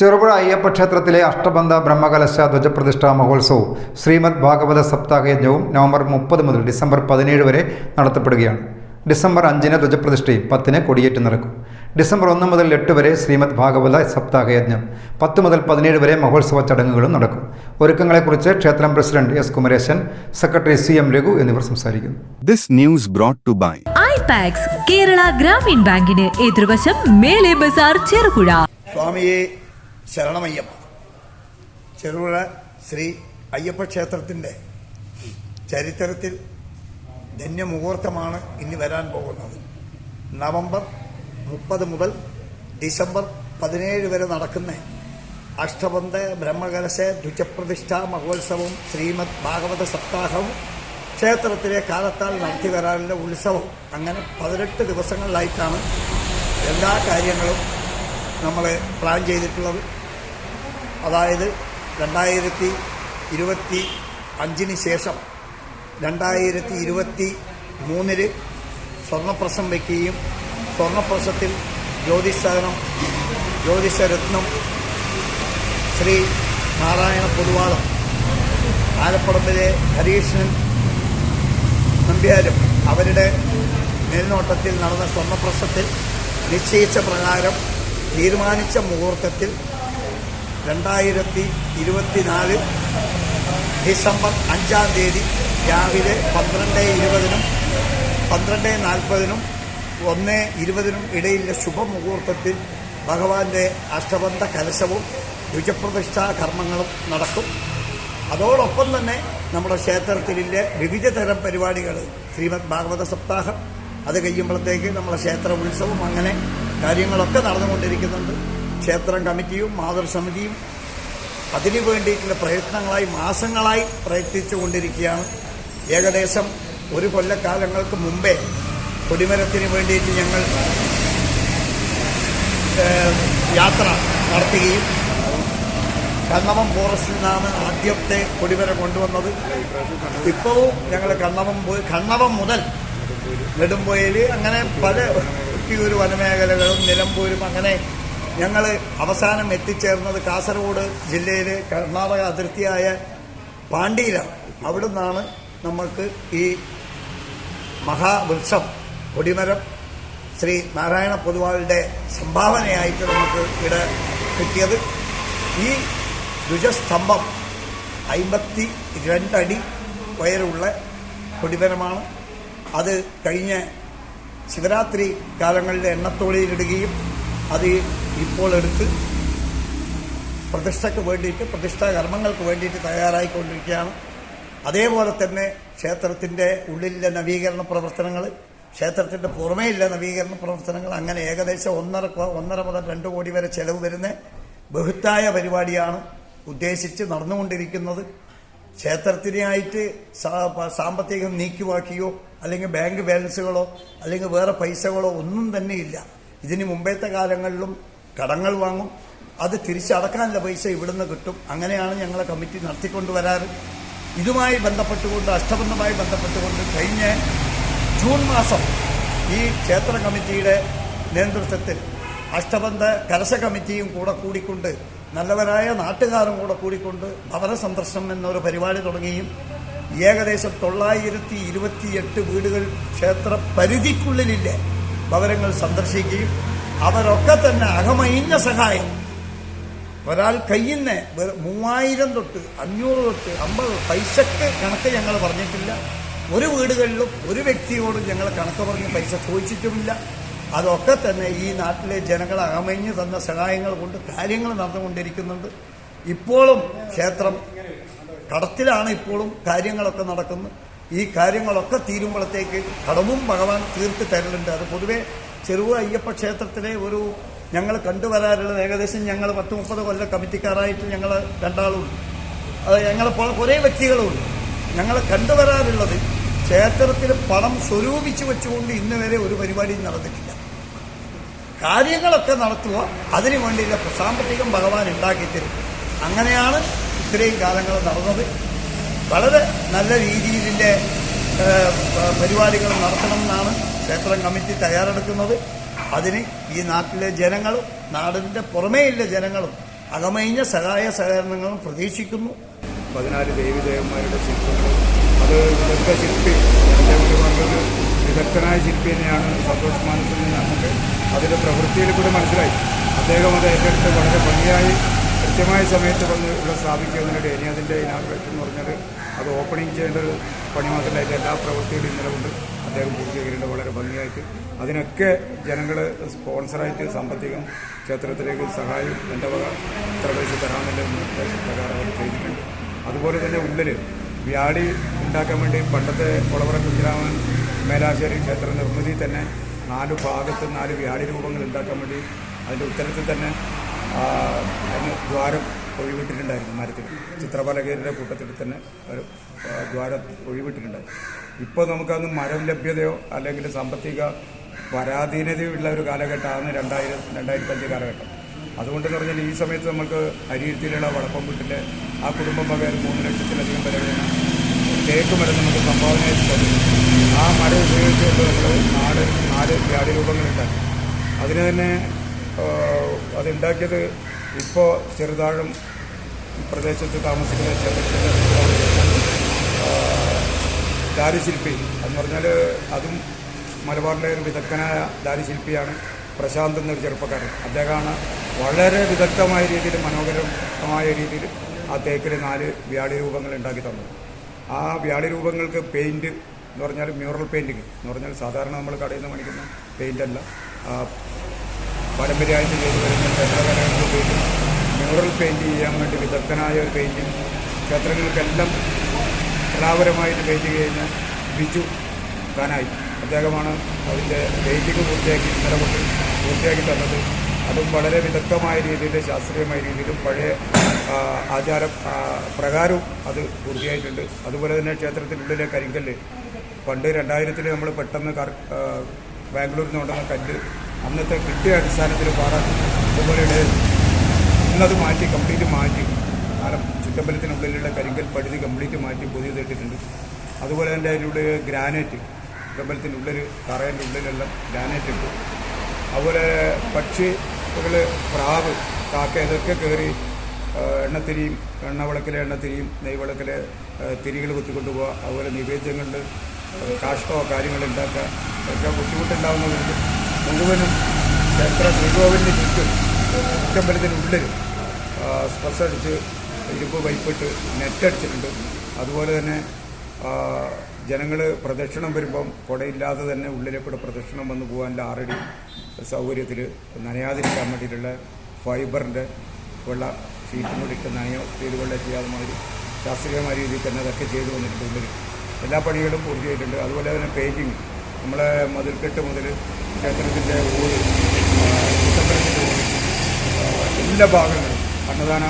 ചെറുപുഴ അയ്യപ്പ ക്ഷേത്രത്തിലെ അഷ്ടബന്ധ ബ്രഹ്മകലശ ധ്വജപ്രതിഷ്ഠാ മഹോത്സവവും ശ്രീമദ് ഭാഗവത സപ്താഹ യജ്ഞവും നവംബർ മുപ്പത് മുതൽ ഡിസംബർ പതിനേഴ് വരെ നടത്തപ്പെടുകയാണ്. ഡിസംബർ അഞ്ചിന് ധ്വജപ്രതിഷ്ഠയും പത്തിന് കൊടിയേറ്റ് നടക്കും. ഡിസംബർ ഒന്ന് മുതൽ എട്ട് വരെ ശ്രീമദ് ഭാഗവത സപ്താഹയജ്ഞം പത്ത് മുതൽ പതിനേഴ് വരെ മഹോത്സവ ചടങ്ങുകളും നടക്കും. ഒരുക്കങ്ങളെക്കുറിച്ച് ക്ഷേത്രം president S Kumaresan secretary C M Raghu എന്നിവർ സംസാരിക്കുന്നു This news brought to by ഐപാക്സ് കേരള ഗ്രാമീൺ ബാങ്കിന് എതിർവശം മേലെ ബസാർ ചെറുപുഴ. സ്വാമിയെ ശരണമയ്യപ്പ. ചെറുപുഴ ശ്രീ അയ്യപ്പ ക്ഷേത്രത്തിന്റെ ചരിത്രത്തിൽ ധന്യമുഹൂർത്തമാണ് ഇനി വരാൻ പോകുന്നത്. നവംബർ മുപ്പത് മുതൽ ഡിസംബർ പതിനേഴ് വരെ നടക്കുന്ന അഷ്ടബന്ധ ബ്രഹ്മകലശ ദ്വിജപ്രതിഷ്ഠാ മഹോത്സവവും ശ്രീമദ് ഭാഗവത സപ്താഹവും ക്ഷേത്രത്തിലെ കാലത്താൽ നടത്തി വരാനുള്ള ഉത്സവം അങ്ങനെ പതിനെട്ട് ദിവസങ്ങളിലായിട്ടാണ് എല്ലാ കാര്യങ്ങളും നമ്മൾ പ്ലാൻ ചെയ്തിട്ടുള്ളത്. അതായത് രണ്ടായിരത്തി ഇരുപത്തി അഞ്ചിന് ശേഷം രണ്ടായിരത്തി ഇരുപത്തി മൂന്നിൽ സ്വർണപ്രസം വയ്ക്കുകയും സ്വർണപ്രസത്തിൽ ജ്യോതിഷനം ജ്യോതിഷരത്നം ശ്രീ നാരായണ പൊതുവാളം ആലപ്പുറത്തിലെ ഹരീഷ്ണൻ നമ്പ്യാരും അവരുടെ മേൽനോട്ടത്തിൽ നടന്ന സ്വർണപ്രസത്തിൽ നിശ്ചയിച്ച പ്രകാരം തീരുമാനിച്ച മുഹൂർത്തത്തിൽ രണ്ടായിരത്തി ഇരുപത്തിനാല് ഡിസംബർ അഞ്ചാം തീയതി രാവിലെ പന്ത്രണ്ട് ഇരുപതിനും പന്ത്രണ്ട് നാൽപ്പതിനും ഒന്ന് ഇരുപതിനും ഇടയിലെ ശുഭമുഹൂർത്തത്തിൽ ഭഗവാന്റെ അഷ്ടബന്ധ കലശവും ദ്വിജപ്രതിഷ്ഠാ കർമ്മങ്ങളും നടക്കും. അതോടൊപ്പം തന്നെ നമ്മുടെ ക്ഷേത്രത്തിലെ വിവിധ തരം പരിപാടികൾ. ശ്രീമദ് ഭാഗവത സപ്താഹം അത് കഴിയുമ്പോഴത്തേക്ക് നമ്മുടെ ക്ഷേത്ര ഉത്സവം അങ്ങനെ കാര്യങ്ങളൊക്കെ നടന്നുകൊണ്ടിരിക്കുന്നുണ്ട്. ക്ഷേത്രം കമ്മിറ്റിയും മാതൃസമിതിയും അതിനു വേണ്ടിയിട്ടുള്ള പ്രയത്നങ്ങളായി മാസങ്ങളായി പ്രയത്നിച്ചു കൊണ്ടിരിക്കുകയാണ്. ഏകദേശം ഒരു കൊല്ലക്കാലങ്ങൾക്ക് മുമ്പേ കൊടിമരത്തിന് വേണ്ടിയിട്ട് ഞങ്ങൾ യാത്ര നടത്തുകയും കണ്ണവം ഫോറസ്റ്റിൽ നിന്നാണ് ആദ്യത്തെ കൊടിമരം കൊണ്ടുവന്നത്. ഇപ്പോഴും ഞങ്ങൾ കണ്ണവം പോയി കണ്ണവം മുതൽ നെടുമ്പോയിൽ അങ്ങനെ പല ഒരു വനമേഖലകളും നിലമ്പൂരും അങ്ങനെ ഞങ്ങൾ അവസാനം എത്തിച്ചേർന്നത് കാസർഗോഡ് ജില്ലയിലെ കർണാടക അതിർത്തിയായ പാണ്ടിയിലാണ്. അവിടെ നിന്നാണ് നമുക്ക് ഈ മഹാവൃക്ഷം കൊടിമരം ശ്രീ നാരായണ പൊതുവാളുടെ സംഭാവനയായിട്ട് നമുക്ക് ഇവിടെ കിട്ടിയത്. ഈ ദ്വിജസ്തംഭം അമ്പത്തി രണ്ടടി ഉയരമുള്ള കൊടിമരമാണ്. അത് കഴിഞ്ഞ ശിവരാത്രി കാലങ്ങളിൽ എണ്ണത്തോളിയിലിടുകയും അത് ഇപ്പോൾ എടുത്ത് പ്രതിഷ്ഠയ്ക്ക് വേണ്ടിയിട്ട് പ്രതിഷ്ഠാ കർമ്മങ്ങൾക്ക് വേണ്ടിയിട്ട് തയ്യാറായിക്കൊണ്ടിരിക്കുകയാണ്. അതേപോലെ തന്നെ ക്ഷേത്രത്തിന്റെ ഉള്ളിലെ നവീകരണ പ്രവർത്തനങ്ങൾ ക്ഷേത്രത്തിന്റെ പുറമേയുള്ള നവീകരണ പ്രവർത്തനങ്ങൾ അങ്ങനെ ഏകദേശം ഒന്നര ഒന്നര മുതൽ രണ്ട് കോടി വരെ ചെലവ് വരുന്ന ബഹുത്തായ പരിപാടിയാണ് ഉദ്ദേശിച്ച് നടന്നുകൊണ്ടിരിക്കുന്നത്. ക്ഷേത്രത്തിനായിട്ട് സാമ്പത്തികം നീക്കിവാക്കിയോ അല്ലെങ്കിൽ ബാങ്ക് ബാലൻസുകളോ അല്ലെങ്കിൽ വേറെ പൈസകളോ ഒന്നും തന്നെ ഇല്ല. ഇതിന് മുമ്പത്തെ കാലങ്ങളിലും കടങ്ങൾ വാങ്ങും. അത് തിരിച്ചടക്കാനുള്ള പൈസ ഇവിടുന്ന് കിട്ടും. അങ്ങനെയാണ് ഞങ്ങളെ കമ്മിറ്റി നടത്തിക്കൊണ്ട് വരാറ് ഇതുമായി ബന്ധപ്പെട്ടുകൊണ്ട് അഷ്ടബന്ധമായി ബന്ധപ്പെട്ടുകൊണ്ട് കഴിഞ്ഞ ജൂൺ മാസം ഈ ക്ഷേത്ര കമ്മിറ്റിയുടെ നേതൃത്വത്തിൽ അഷ്ടബന്ധ കലശ കമ്മിറ്റിയും കൂടെ കൂടിക്കൊണ്ട് നല്ലവരായ നാട്ടുകാരും കൂടെ കൂടിക്കൊണ്ട് ഭവന സന്ദർശനം എന്നൊരു പരിപാടി തുടങ്ങിയും ഏകദേശം തൊള്ളായിരത്തി ഇരുപത്തിയെട്ട് വീടുകൾ ക്ഷേത്ര പരിധിക്കുള്ളിലില്ലേ ഭവനങ്ങൾ സന്ദർശിക്കുകയും അവരൊക്കെ തന്നെ അകമയിഞ്ഞ സഹായം. ഒരാൾ കയ്യിൽ നിന്ന് മൂവായിരം തൊട്ട് അഞ്ഞൂറ് തൊട്ട് അമ്പത് പൈസക്ക് കണക്ക് ഞങ്ങൾ പറഞ്ഞിട്ടില്ല. ഒരു വീടുകളിലും ഒരു വ്യക്തിയോടും ഞങ്ങൾ കണക്ക് പറഞ്ഞ് പൈസ ചോദിച്ചിട്ടുമില്ല. അതൊക്കെ തന്നെ ഈ നാട്ടിലെ ജനങ്ങൾ അകമഞ്ഞ് തന്ന സഹായങ്ങൾ കൊണ്ട് കാര്യങ്ങൾ നടന്നുകൊണ്ടിരിക്കുന്നുണ്ട്. ഇപ്പോഴും ക്ഷേത്രം കടത്തിലാണ് ഇപ്പോഴും കാര്യങ്ങളൊക്കെ നടക്കുന്നത്. ഈ കാര്യങ്ങളൊക്കെ തീരുമ്പോഴത്തേക്ക് കടവും ഭഗവാൻ തീർത്ത് തരലുണ്ട്. അത് പൊതുവെ ചെറുവ അയ്യപ്പ ക്ഷേത്രത്തിലെ ഒരു ഞങ്ങൾ കണ്ടുവരാറുള്ളത് ഏകദേശം ഞങ്ങൾ പത്ത് മുപ്പത് കൊല്ലം കമ്മിറ്റിക്കാരായിട്ട് ഞങ്ങൾ രണ്ടാളുണ്ട്. അത് ഞങ്ങളെ ഒരേ വ്യക്തികളുണ്ട്. ഞങ്ങൾ കണ്ടുവരാറുള്ളത് ക്ഷേത്രത്തിൽ പണം സ്വരൂപിച്ച് വെച്ചുകൊണ്ട് ഇന്ന് വരെ ഒരു പരിപാടിയും നടന്നിട്ടില്ല. കാര്യങ്ങളൊക്കെ നടത്തുക അതിനു വേണ്ടിയുള്ള സാമ്പത്തികം ഭഗവാൻ ഉണ്ടാക്കിത്തരും അങ്ങനെയാണ് ഇത്രയും കാലങ്ങൾ നടന്നത്. വളരെ നല്ല രീതിയിലെ പരിപാടികൾ നടത്തണമെന്നാണ് ക്ഷേത്രം കമ്മിറ്റി തയ്യാറെടുക്കുന്നത്. അതിന് ഈ നാട്ടിലെ ജനങ്ങളും നാടിന്റെ പുറമേയുള്ള ജനങ്ങളും അകമയിഞ്ഞ സഹായ സഹകരണങ്ങളും പ്രതീക്ഷിക്കുന്നു. പതിനാല് ദേവിദേവന്മാരുടെ ശില്പങ്ങൾ അത് വിദഗ്ധ ശില്പി വിദഗ്ധനായ ശില്പി തന്നെയാണ് സന്തോഷ് മാനസിൽ നിന്ന് നമുക്ക് അതിന്റെ പ്രവൃത്തിയിൽ കൂടി മനസ്സിലായി. അദ്ദേഹം അത് ഏറ്റെടുത്ത് വളരെ ഭംഗിയായി കൃത്യമായ സമയത്ത് വന്ന് ഇവിടെ സ്ഥാപിക്കുന്നതിനിടെ ഇനി അതിന്റെ ഇനാഗ്രേഷൻ എന്ന് പറഞ്ഞാൽ അത് ഓപ്പണിംഗ് ചെയ്യേണ്ട ഒരു പണി മാത്രമല്ല അതിന്റെ എല്ലാ പ്രവൃത്തികളും ഇന്നലെ കൊണ്ട് അദ്ദേഹം പൂർത്തീകരിക്കേണ്ട വളരെ ഭംഗിയായിട്ട്. അതിനൊക്കെ ജനങ്ങൾ സ്പോൺസറായിട്ട് സാമ്പത്തികം ക്ഷേത്രത്തിലേക്ക് സഹായം എന്റെ വക ഇത്ര പൈസ തരാമെന്നുള്ള നിർദ്ദേശപ്രകാരം അവർ ചെയ്തിട്ടുണ്ട്. അതുപോലെ തന്നെ ഉള്ളിൽ വ്യാടി ഉണ്ടാക്കാൻ വേണ്ടി പണ്ടത്തെ കൊളവറ കുഞ്ഞിരാമൻ മേലാശ്ശേരി ക്ഷേത്ര നിർമ്മിതി തന്നെ നാല് ഭാഗത്ത് നാല് വ്യാടി രൂപങ്ങൾ ഉണ്ടാക്കാൻ വേണ്ടി അതിന്റെ ഉത്തരത്തിൽ തന്നെ അതിന് ദ്വാരം ഒഴിവിട്ടിട്ടുണ്ടായിരുന്നു മരത്തിൽ. ചിത്രപലകയുടെ കൂട്ടത്തിൽ തന്നെ ഒരു ദ്വാരം ഒഴിവിട്ടിട്ടുണ്ടായിരുന്നു. ഇപ്പോൾ നമുക്കന്ന് മരം ലഭ്യതയോ അല്ലെങ്കിൽ സാമ്പത്തിക പരാധീനതയുള്ള ഒരു കാലഘട്ടമാണ് രണ്ടായിരം രണ്ടായിരത്തഞ്ച് കാലഘട്ടം. അതുകൊണ്ടെന്ന് പറഞ്ഞാൽ ഈ സമയത്ത് നമുക്ക് അരിയിരുത്തിയിലുള്ള വടപ്പം വീട്ടിലെ ആ കുടുംബം പകരം മൂന്ന് ലക്ഷത്തിലധികം വരുന്ന തേക്ക് മരം നമുക്ക് സംഭാവന ആ മരം ഉപയോഗിച്ചുകൊണ്ട് നമ്മൾ നാല് നാല് വ്യാടി രൂപങ്ങളുണ്ടാക്കി അതിന് തന്നെ അതുണ്ടാക്കിയത് ഇപ്പോൾ ചെറുതാഴം പ്രദേശത്ത് താമസിക്കുന്ന ചെറുപ്പത്തിന്റെ ദാരുശില്പി എന്ന് പറഞ്ഞാൽ അതും മലബാറിലെ ഒരു വിദഗ്ധനായ ദാരുശില്പിയാണ് പ്രശാന്ത് എന്നൊരു ചെറുപ്പക്കാരൻ. അദ്ദേഹമാണ് വളരെ വിദഗ്ധമായ രീതിയിൽ മനോഹരമായ രീതിയിൽ ആ തേക്കിൽ നാല് വ്യാളി രൂപങ്ങൾ ഉണ്ടാക്കി തന്നത്. ആ വ്യാളി രൂപങ്ങൾക്ക് പെയിന്റ് എന്ന് പറഞ്ഞാൽ മ്യൂറൽ പെയിന്റിങ് എന്ന് പറഞ്ഞാൽ സാധാരണ നമ്മൾ കടയിൽ നിന്ന് മേടിക്കുന്ന പെയിന്റല്ല പാരമ്പര്യമായിട്ട് ചെയ്തു വരുന്ന ക്ഷേത്രകലകൾക്ക് ഉപയോഗിക്കുന്ന മ്യൂറൽ പെയിന്റ് ചെയ്യാൻ വേണ്ടി വിദഗ്ധനായ ഒരു പെയിന്റിങ് ക്ഷേത്രങ്ങൾക്കെല്ലാം കലാപരമായിട്ട് പെയിന്റ് ചെയ്യുന്ന ബിജു കാനായി അദ്ദേഹമാണ് അതിന്റെ പെയിന്റിങ് പൂർത്തിയാക്കി ഇന്നലെ കൊണ്ട് പൂർത്തിയാക്കി തന്നത്. അതും വളരെ വിദഗ്ധമായ രീതിയിൽ ശാസ്ത്രീയമായ രീതിയിലും പഴയ ആചാര പ്രകാരവും അത് പൂർത്തിയായിട്ടുണ്ട്. അതുപോലെ തന്നെ ക്ഷേത്രത്തിനുള്ളിലെ കരിങ്കല്ല്. പണ്ട് രണ്ടായിരത്തിൽ നമ്മൾ പെട്ടെന്ന് ബാംഗ്ലൂരിൽ നിന്ന് കൊണ്ടുവന്ന കല്ല് അന്നത്തെ കിട്ടിയ അടിസ്ഥാനത്തിൽ പാറ ഇതുപോലെ ഇന്നത് മാറ്റി കംപ്ലീറ്റ് മാറ്റി. കാരണം ചുറ്റമ്പലത്തിനുള്ളിലുള്ള കരിങ്കൽ പടുതി കംപ്ലീറ്റ് മാറ്റി പുതിയത് ഇട്ടിട്ടുണ്ട് അതുപോലെ തന്നെ അതിലൂടെ ഗ്രാനൈറ്റ് ചുറ്റമ്പലത്തിന്റെ ഉള്ളിൽ തറേന്റെ ഉള്ളിലെല്ലാം ഗ്രാനൈറ്റ് ഇട്ടു. അതുപോലെ പക്ഷികൾ പ്രാവ് കാക്ക ഇതൊക്കെ കയറി എണ്ണത്തിരിയും എണ്ണവിളക്കിലെ എണ്ണത്തിരിയും നെയ്വിളക്കിലെ തിരികൾ കുത്തിക്കൊണ്ടു പോവുക അതുപോലെ നിവേദ്യങ്ങളിൽ കാഷ്ടമോ കാര്യങ്ങൾ ഉണ്ടാക്കുക. ഒക്കെ ബുദ്ധിമുട്ടുണ്ടാകുന്നതുകൊണ്ട് മുഴുവനും ക്ഷേത്ര ശ്രീകോവിലിന് ചുറ്റും ചുറ്റമ്പലത്തിനുള്ളിൽ സ്ട്രെസ് അടിച്ച് ഇരുമ്പ് പൈപ്പിട്ട് നെറ്റടിച്ചിട്ടുണ്ട് അതുപോലെ തന്നെ ജനങ്ങൾ പ്രദക്ഷിണം വരുമ്പം കുടയില്ലാതെ തന്നെ ഉള്ളിലേക്കൂടെ പ്രദക്ഷിണം വന്നു പോകാനുള്ള ആറടി സൗകര്യത്തിൽ നനയാതിരിക്കാൻ വേണ്ടിയിട്ടുള്ള ഫൈബറിന്റെ വെള്ള ഷീറ്റും കൂടി ഇട്ട് നനയോ വീടുകളിലെ ചെയ്യാതെ മാതിരി ശാസ്ത്രീയമായ രീതിയിൽ തന്നെ അതൊക്കെ ചെയ്തു വന്നിട്ടുണ്ട് ഉള്ളിൽ എല്ലാ പണികളും പൂർത്തിയായിട്ടുണ്ട്. അതുപോലെ തന്നെ പെയിന്റിങ് നമ്മളെ മതിൽക്കെട്ട് മുതൽ ക്ഷേത്രത്തിന്റെ ഊര് ഊര്. എല്ലാ ഭാഗങ്ങളും അന്നദാന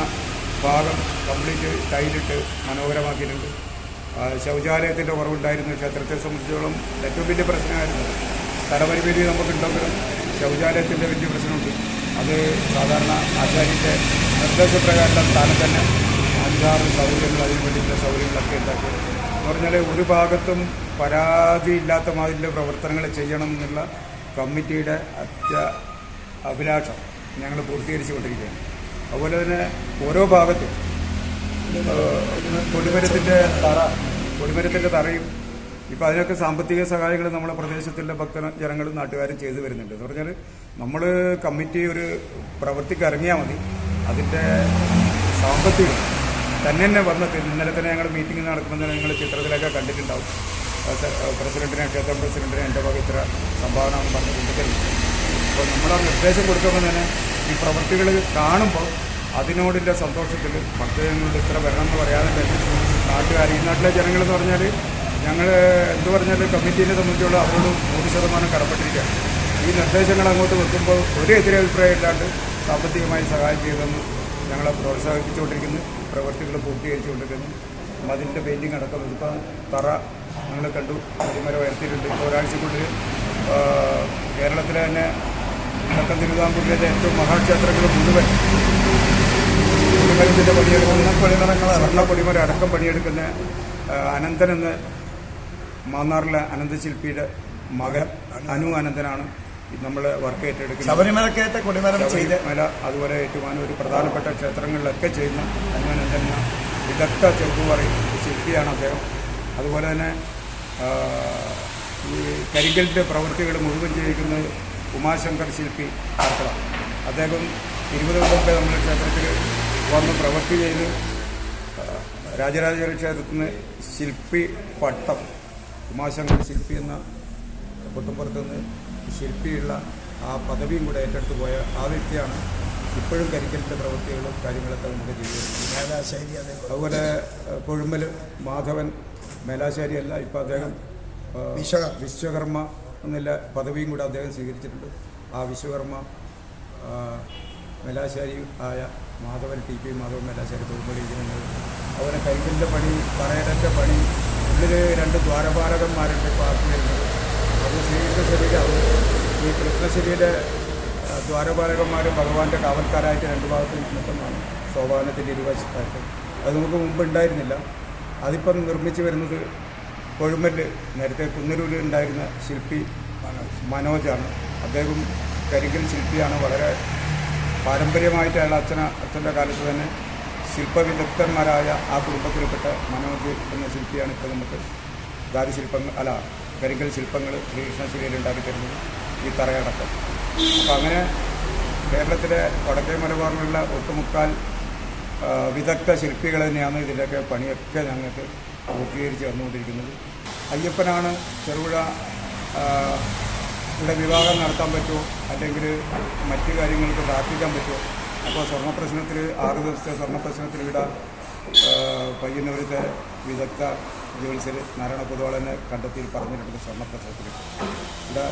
ഭാഗം കംപ്ലീറ്റ് ടൈലിട്ട് മനോഹരമാക്കിയിട്ടുണ്ട്. ശൗചാലയത്തിന്റെ കുറവുണ്ടായിരുന്നു. ക്ഷേത്രത്തെ സംബന്ധിച്ചോളം ഏറ്റവും വലിയ പ്രശ്നമായിരുന്നു. സ്ഥലപരിമിതി നമുക്കുണ്ടെങ്കിലും ശൗചാലയത്തിന്റെ വലിയ പ്രശ്നമുണ്ട്. അത് സാധാരണ ആചാര്യന്റെ നിർദ്ദേശപ്രകാരമുള്ള സ്ഥാനം തന്നെ അഞ്ചാറ് സൗകര്യങ്ങൾ അതിന് വേണ്ടിയിട്ടുള്ള സൗകര്യങ്ങളൊക്കെ ഉണ്ടാക്കി എന്ന് പറഞ്ഞാൽ ഒരു ഭാഗത്തും പരാതി ഇല്ലാത്ത മാതിരിയുള്ള പ്രവർത്തനങ്ങൾ ചെയ്യണം എന്നുള്ള കമ്മിറ്റിയുടെ അത്യ അഭിലാഷം ഞങ്ങൾ പൂർത്തീകരിച്ചു കൊണ്ടിരിക്കുകയാണ് അതുപോലെ തന്നെ ഓരോ ഭാഗത്തും കൊടിമരത്തിന്റെ തറ കൊടിമരത്തിന്റെ തറയും ഇപ്പം അതിനൊക്കെ സാമ്പത്തിക സഹായങ്ങൾ നമ്മളെ പ്രദേശത്തിലെ ഭക്ത ജനങ്ങളും നാട്ടുകാരും ചെയ്തു വരുന്നുണ്ട്. എന്ന് പറഞ്ഞാൽ നമ്മൾ കമ്മിറ്റി ഒരു പ്രവൃത്തിക്ക് ഇറങ്ങിയാൽ മതി. അതിന്റെ സാമ്പത്തികം തന്നെ തന്നെ വന്നിട്ട് ഇന്നലെ തന്നെ ഞങ്ങൾ മീറ്റിംഗ് നടക്കുമ്പോൾ തന്നെ നിങ്ങൾ ചിത്രത്തിലൊക്കെ കണ്ടിട്ടുണ്ടാവും. പ്രസിഡന്റിനെ ക്ഷേത്രം പ്രസിഡന്റിനെ എന്റെ വക ഇത്ര സംഭാവന എന്ന് പറഞ്ഞ് അപ്പോൾ നമ്മൾ നിർദ്ദേശം കൊടുക്കുമ്പോൾ തന്നെ ഈ പ്രവൃത്തികൾ കാണുമ്പോൾ അതിനോടിന്റെ സന്തോഷത്തിൽ ഭക്തജനങ്ങളുടെ ഇത്ര വരണം എന്ന് പറയാതെ തന്നെ നാട്ടുകാർ ഈ നാട്ടിലെ ജനങ്ങളെന്ന് പറഞ്ഞാൽ ഞങ്ങൾ എന്ത് പറഞ്ഞാൽ കമ്മിറ്റീനെ സംബന്ധിച്ചുള്ള അവരോട് നൂറ് ശതമാനം കടപ്പെട്ടിരിക്കുകയാണ്. ഈ നിർദ്ദേശങ്ങൾ അങ്ങോട്ട് വെക്കുമ്പോൾ ഒരു എതിരഭിപ്രായം ഇല്ലാണ്ട് സാമ്പത്തികമായി സഹായം ചെയ്തെന്ന് ഞങ്ങളെ പ്രോത്സാഹിപ്പിച്ചുകൊണ്ടിരിക്കുന്നു പ്രവൃത്തികൾ പൂർത്തീകരിച്ചുകൊണ്ടിരിക്കുന്നു. മതിലിന്റെ പെയിന്റിങ് അടക്കം ഇപ്പോൾ തറ ഞങ്ങൾ കണ്ടു. അടിമരം ഉയർത്തിയിട്ടുണ്ട്. ഇപ്പോൾ ഒരാഴ്ചക്കുള്ളിൽ കേരളത്തിലെ തന്നെ വടക്കൻ തിരുവിതാംകൂറിലെ ഏറ്റവും മഹാക്ഷേത്രങ്ങൾ മുഴുവൻ കൊടിമരത്തിന്റെ പണിയെടുക്കുന്ന കൊടിമരങ്ങൾ സ്വർണക്കൊടിമര അടക്കം പണിയെടുക്കുന്ന അനന്തൻ എന്ന മാന്നാറിലെ അനന്തശില്പിയുടെ മകൻ അനു അനന്തനാണ് നമ്മൾ വർക്ക് ഏറ്റെടുക്കുന്നത്. ശബരിമലക്കയറ്റ കൊടിമരം ചെയ്ത് മല അതുപോലെ ഒരു പ്രധാനപ്പെട്ട ക്ഷേത്രങ്ങളിലൊക്കെ ചെയ്യുന്ന അനുമാനം തന്ന വിദഗ്ധ ചെറുപ്പുപറി ശില്പിയാണ് അദ്ദേഹം. അതുപോലെ തന്നെ ഈ കരിങ്കലിന്റെ പ്രവൃത്തികൾ മുഴുവൻ ചെയ്യിക്കുന്നത് ഉമാശങ്കർ ശില്പി ആർക്കള അദ്ദേഹം ഇരുപത് കൊല്ലത്തെ നമ്മുടെ ക്ഷേത്രത്തിൽ വന്ന് പ്രവൃത്തി ചെയ്ത് രാജരാജേശ്വര ക്ഷേത്രത്തിൽ നിന്ന് ശില്പി പട്ടം ഉമാശങ്കർ ശില്പി എന്ന കുത്തുംപുറത്ത് നിന്ന് ശില്പിയുള്ള ആ പദവിയും കൂടെ ഏറ്റെടുത്ത് പോയ ആ വ്യക്തിയാണ് ഇപ്പോഴും കരിക്കലിന്റെ പ്രവൃത്തികളും കാര്യങ്ങളൊക്കെ നമുക്ക് ചെയ്തു അതേപോലെ അതുപോലെ കൊഴുമ്പൽ മാധവൻ മേലാശ്ശേരി അല്ല ഇപ്പോൾ അദ്ദേഹം വിശ്വകർമ്മ. എന്നുള്ള പദവിയും കൂടെ അദ്ദേഹം സ്വീകരിച്ചിട്ടുണ്ട്. ആ വിശ്വകർമ്മ മേലാശാരി ആയ മാധവൻ ടി പി മാധവൻ മേലാശാരി അവരെ അതുപോലെ കരിക്കലിന്റെ പണി പറയടന്റെ പണി ഉള്ളിൽ രണ്ട് ദ്വാരപാലകന്മാരുണ്ട് ഇപ്പോൾ ആക്കി വരുന്നത്. അത് ശ്രീകൃഷ്ണശ്വരിയിലാവും ഈ കൃഷ്ണശ്വരിയുടെ ദ്വാരപാലകന്മാർ ഭഗവാന്റെ കാവൽക്കാരായിട്ട് രണ്ട് ഭാഗത്ത് നിൽക്കുന്നതാണ് സോപാനത്തിന്റെ ഇരുവശത്തായിട്ട്. അത് നമുക്ക് മുമ്പ് ഉണ്ടായിരുന്നില്ല. അതിപ്പം നിർമ്മിച്ചു വരുന്നത് കൊഴുമ്പൽ നേരത്തെ കുന്നരൂരിൽ ഉണ്ടായിരുന്ന ശില്പി മനോജാണ്. അദ്ദേഹം കരിങ്കൽ ശില്പിയാണ്. വളരെ പാരമ്പര്യമായിട്ട് അയാൾ അച്ഛന അച്ഛന്റെ കാലത്ത് തന്നെ ശില്പവിദഗ്ധന്മാരായ ആ കുടുംബത്തിൽപ്പെട്ട മനോജ് എന്ന ശില്പിയാണ് ഇപ്പോൾ നമുക്ക് ദാരുശില്പങ്ങൾ അല്ല കരിങ്കൽ ശില്പങ്ങൾ ശ്രീകൃഷ്ണശിലയിൽ ഉണ്ടാക്കി തരുന്നത് ഈ തറയടക്കം. അപ്പോൾ അങ്ങനെ കേരളത്തിലെ വടക്കേ മലബാറിലുള്ള ഒട്ടുമുക്കാൽ വിദഗ്ധ ശില്പികൾ തന്നെയാണ് ഇതിന്റെയൊക്കെ പണിയൊക്കെ ഞങ്ങൾക്ക് പൂർത്തീകരിച്ച് വന്നുകൊണ്ടിരിക്കുന്നത് അയ്യപ്പനാണ് ചെറുപുഴ ഇവിടെ വിവാഹം നടത്താൻ പറ്റുമോ? അല്ലെങ്കിൽ മറ്റു കാര്യങ്ങൾക്ക് പ്രാർത്ഥിക്കാൻ പറ്റുമോ? അപ്പോൾ സ്വർണ പ്രശ്നത്തിൽ ആറ് ദിവസത്തെ സ്വർണ പ്രശ്നത്തിൽ ഇവിടെ പയ്യന്നൂരത്തെ വിദഗ്ധ ജ്യോത്സ്യർ നാരായണ പൊതുവാളനെ കണ്ടെത്തി പറഞ്ഞിട്ടുണ്ട് സ്വർണ പ്രശ്നത്തിൽ ഇവിടെ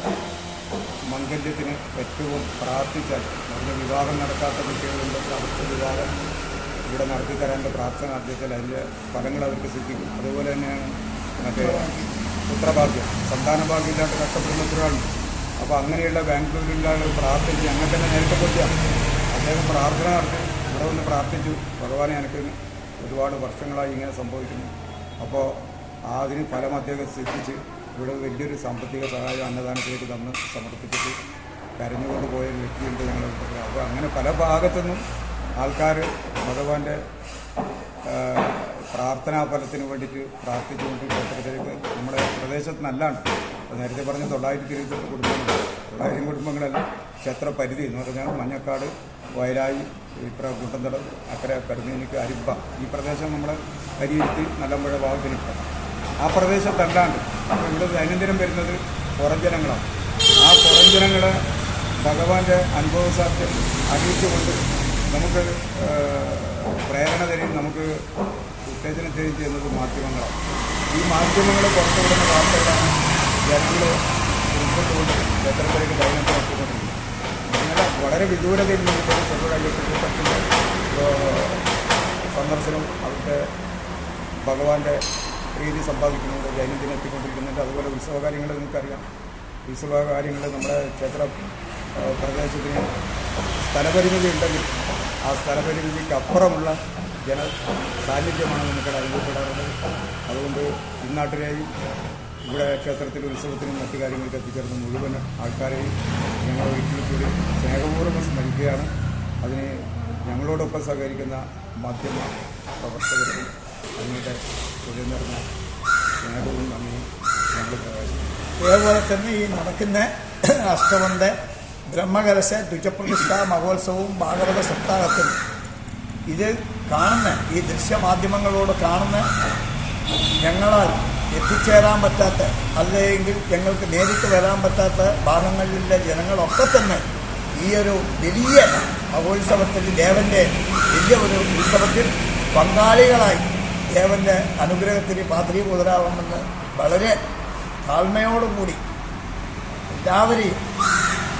മംഗല്യത്തിന് ഏറ്റവും പ്രാർത്ഥിച്ചാൽ അവരുടെ വിവാഹം നടക്കാത്ത കുട്ടികളുണ്ട്. അവർക്ക് വിവാഹം ഇവിടെ നടത്തി തരാന്റെ പ്രാർത്ഥന നടത്തിയാൽ അതിന്റെ ഫലങ്ങൾ അവർക്ക് സിദ്ധിക്കും അതുപോലെ തന്നെയാണ് മറ്റേ പുത്രഭാഗ്യം സന്താന ഭാഗ്യം ഇല്ലാത്ത കഷ്ടപ്പെടുന്ന ഒരാളുണ്ട്. അപ്പോൾ അങ്ങനെയുള്ള ബാംഗ്ലൂരിലുള്ള പ്രാർത്ഥിച്ച് ഞങ്ങൾക്ക് തന്നെ നേരിട്ട് പൊട്ടിയാണ് അദ്ദേഹം പ്രാർത്ഥന നടത്തി. ഇവിടെ വന്ന് പ്രാർത്ഥിച്ചു. ഭഗവാനെ എനിക്ക് ഒരുപാട് വർഷങ്ങളായി ഇങ്ങനെ സംഭവിക്കുന്നു. അപ്പോൾ അതിന് ഫലം അദ്ദേഹം സിദ്ധിച്ച് ഇവിടെ വലിയൊരു സാമ്പത്തിക സഹായം അന്നദാനത്തിലേക്ക് തന്ന് സമർപ്പിച്ചിട്ട് കരഞ്ഞുകൊണ്ട് പോയ വ്യക്തിയുണ്ട് ഞങ്ങളുടെ അപ്പോൾ അങ്ങനെ പല ഭാഗത്തുനിന്നും ആൾക്കാർ ഭഗവാന്റെ പ്രാർത്ഥനാ ഫലത്തിന് വേണ്ടിയിട്ട് പ്രാർത്ഥിച്ചുകൊണ്ട് ക്ഷേത്രത്തിലേക്ക് നമ്മുടെ പ്രദേശത്ത് നല്ലാണ് നേരത്തെ പറഞ്ഞ തൊള്ളായിരത്തി ഇരുപത്തെട്ട് കുടുംബങ്ങൾ തൊള്ളായിരം കുടുംബങ്ങളെല്ലാം ക്ഷേത്ര പരിധി എന്ന് പറഞ്ഞാൽ മഞ്ഞക്കാട് വയലായി ഇത്ര കുട്ടന്തടം അക്കരെ കടുമീനിക്ക് അരിപ്പ. ഈ പ്രദേശം നമ്മൾ കരിയിരുത്തി നല്ലമ്പുഴ ഭാഗത്തിനിപ്പം ആ പ്രദേശത്തല്ലാണ്ട് അപ്പോൾ ഇവിടെ ദൈനംദിനം വരുന്നത് പുറം ജനങ്ങളാണ് ആ പുറം ജനങ്ങളെ ഭഗവാന്റെ അനുഭവസാധ്യം അറിയിച്ചുകൊണ്ട് നമുക്ക് പ്രേരണ തരും നമുക്ക് ഉത്തേജനം തരും ചെയ്യുന്നത് മാധ്യമങ്ങളാണ്. ഈ മാധ്യമങ്ങൾ പുറത്തുവിടുന്ന വാർത്തകളാണ് ജനങ്ങൾ ഉൾപ്പെട്ടുകൊണ്ട് ക്ഷേത്രത്തിലേക്ക് ദൈനംദിനം എത്തിക്കൊണ്ടിരിക്കുന്നത് അങ്ങനെ വളരെ വിദൂരതയിൽ നിന്നിട്ട് ചെറുതായി അയ്യപ്പന്റെ സന്ദർശനം അവിടുത്തെ ഭഗവാന്റെ പ്രീതി സമ്പാദിക്കുന്നുണ്ട് ദൈനംദിനം എത്തിക്കൊണ്ടിരിക്കുന്നുണ്ട്. അതുപോലെ ഉത്സവ കാര്യങ്ങൾ നിങ്ങൾക്കറിയാം ഉത്സവ കാര്യങ്ങൾ നമ്മുടെ ക്ഷേത്ര പ്രദേശത്തിന് സ്ഥലപരിമിതി ഉണ്ടെങ്കിൽ ആ സ്ഥലപരിമിതിക്ക് അപ്പുറമുള്ള ജന സാന്നിധ്യമാണ് നമുക്ക് അനുഭവപ്പെടാറുള്ളത് അതുകൊണ്ട് ഇന്നാട്ടിലെയും ഇവിടെ ക്ഷേത്രത്തിൽ ഉത്സവത്തിനും മറ്റു കാര്യങ്ങൾക്ക് എത്തിച്ചേർന്ന മുഴുവൻ ആൾക്കാരെയും ഞങ്ങൾ ഒരിക്കൽ കൂടി സ്നേഹപൂർവം സ്മരിക്കുകയാണ്. അതിന് ഞങ്ങളോടൊപ്പം സഹകരിക്കുന്ന മാധ്യമ പ്രവർത്തകർക്കും അതിന്റെ തൊഴിൽ നിറഞ്ഞ സ്നേഹവും നന്ദിയും ഞങ്ങൾ പ്രകാശിക്കും അതേപോലെ തന്നെ ഈ നടക്കുന്ന അഷ്ടവന്റെ ബ്രഹ്മകലശ ദ്വിജപ്രതിഷ്ഠ മഹോത്സവവും ഭാഗവത സപ്താഹത്തിൽ. ഇത് കാണുന്ന ഈ ദൃശ്യമാധ്യമങ്ങളോട് കാണുന്ന ഞങ്ങളാൽ എത്തിച്ചേരാൻ പറ്റാത്ത അല്ലെങ്കിൽ ഞങ്ങൾക്ക് നേരിട്ട് വരാൻ പറ്റാത്ത ഭാഗങ്ങളിലെ ജനങ്ങളൊക്കെ തന്നെ ഈ ഒരു വലിയ മഹോത്സവത്തിൽ ദേവന്റെ വലിയ ഒരു ഉത്സവത്തിൽ പങ്കാളികളായി ദേവന്റെ അനുഗ്രഹത്തിന് പാത്രീഭൂതരാവണമെന്ന് വളരെ താഴ്മയോടുകൂടി എല്ലാവരെയും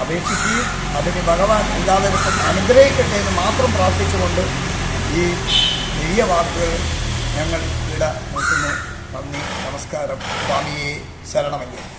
അപേക്ഷിക്കുകയും അതിന് ഭഗവാൻ എല്ലാവർക്കും അനുഗ്രഹിക്കട്ടെ എന്ന് മാത്രം പ്രാർത്ഥിച്ചുകൊണ്ട് ഈ വലിയ വാക്കുകൾ ഞങ്ങൾ ഇവിടെ നിർത്തുന്നു നന്ദി നമസ്കാരം. സ്വാമിയെ ശരണമയ്യ.